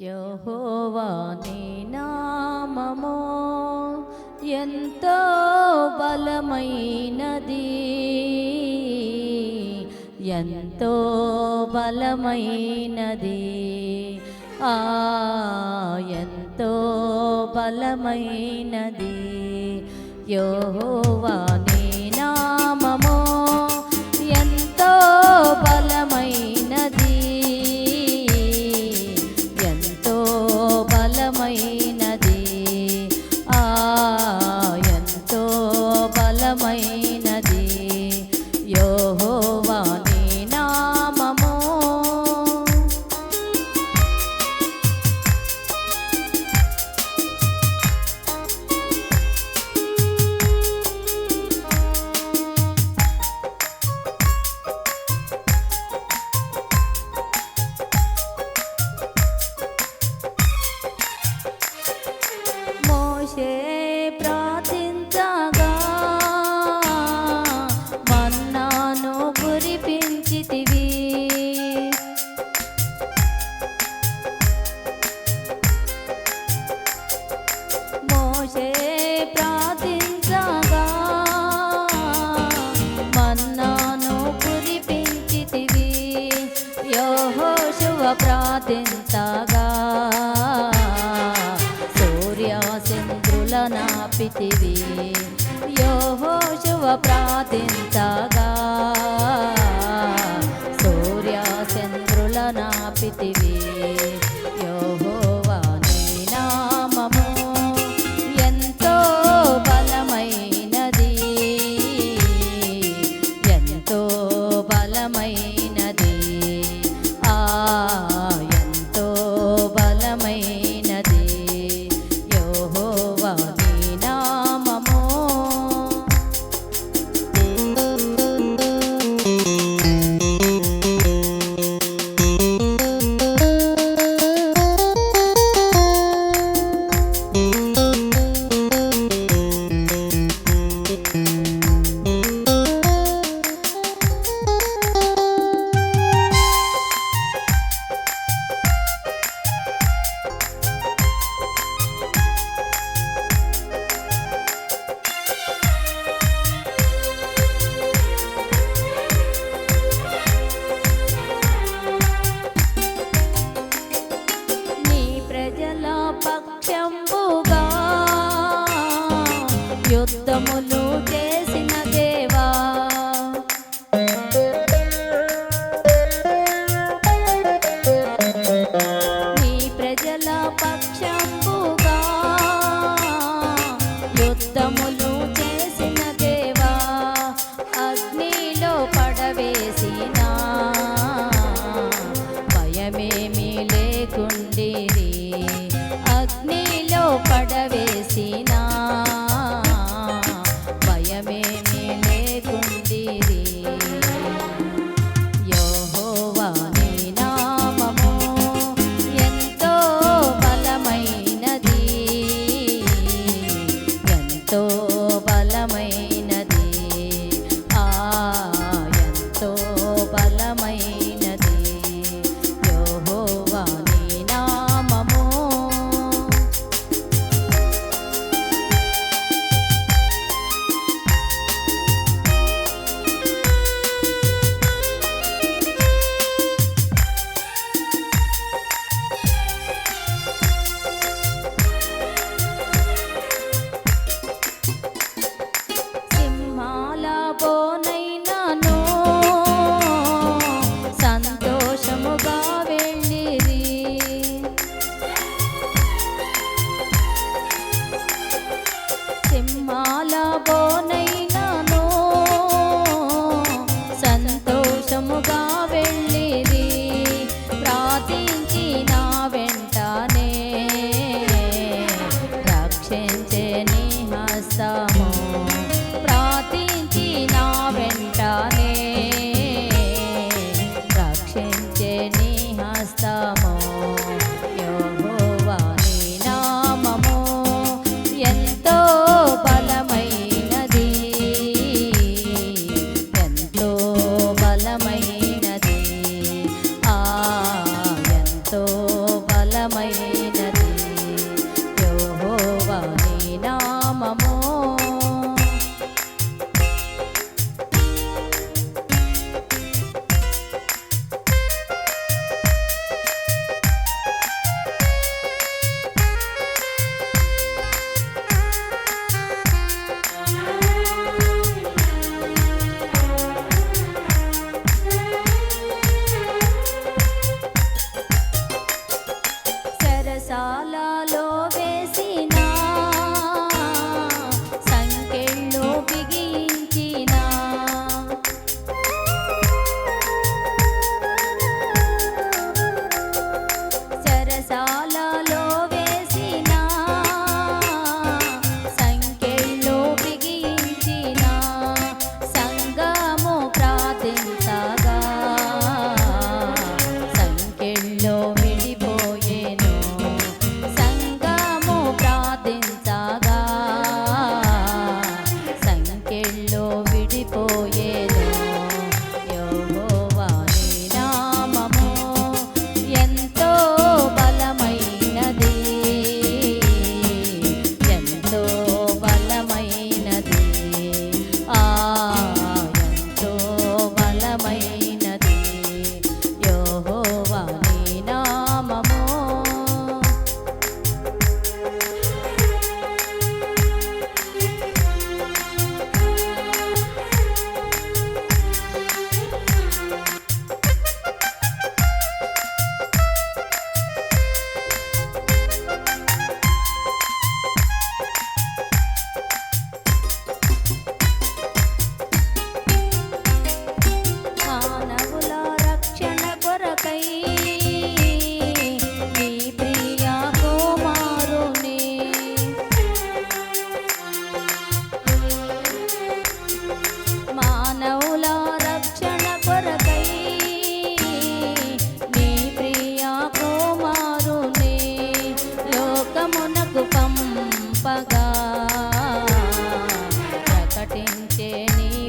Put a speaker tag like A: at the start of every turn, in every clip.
A: యహోవాని నామము ఎంతో బలమైనది. ఎంతో బలమైనది. ఆ ఎంతో బలమైనది. యహోవాని తెంతగా సూర్యచంద్రుల నాపితివి యోహోశువ ప్రాతింతగా సూర్యచంద్రుల నాపితివి యుద్ధములు చేసిన దేవా. ప్రజల పక్షంబుగా యుద్ధములు Cristo. 있어.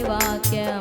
A: Yeah.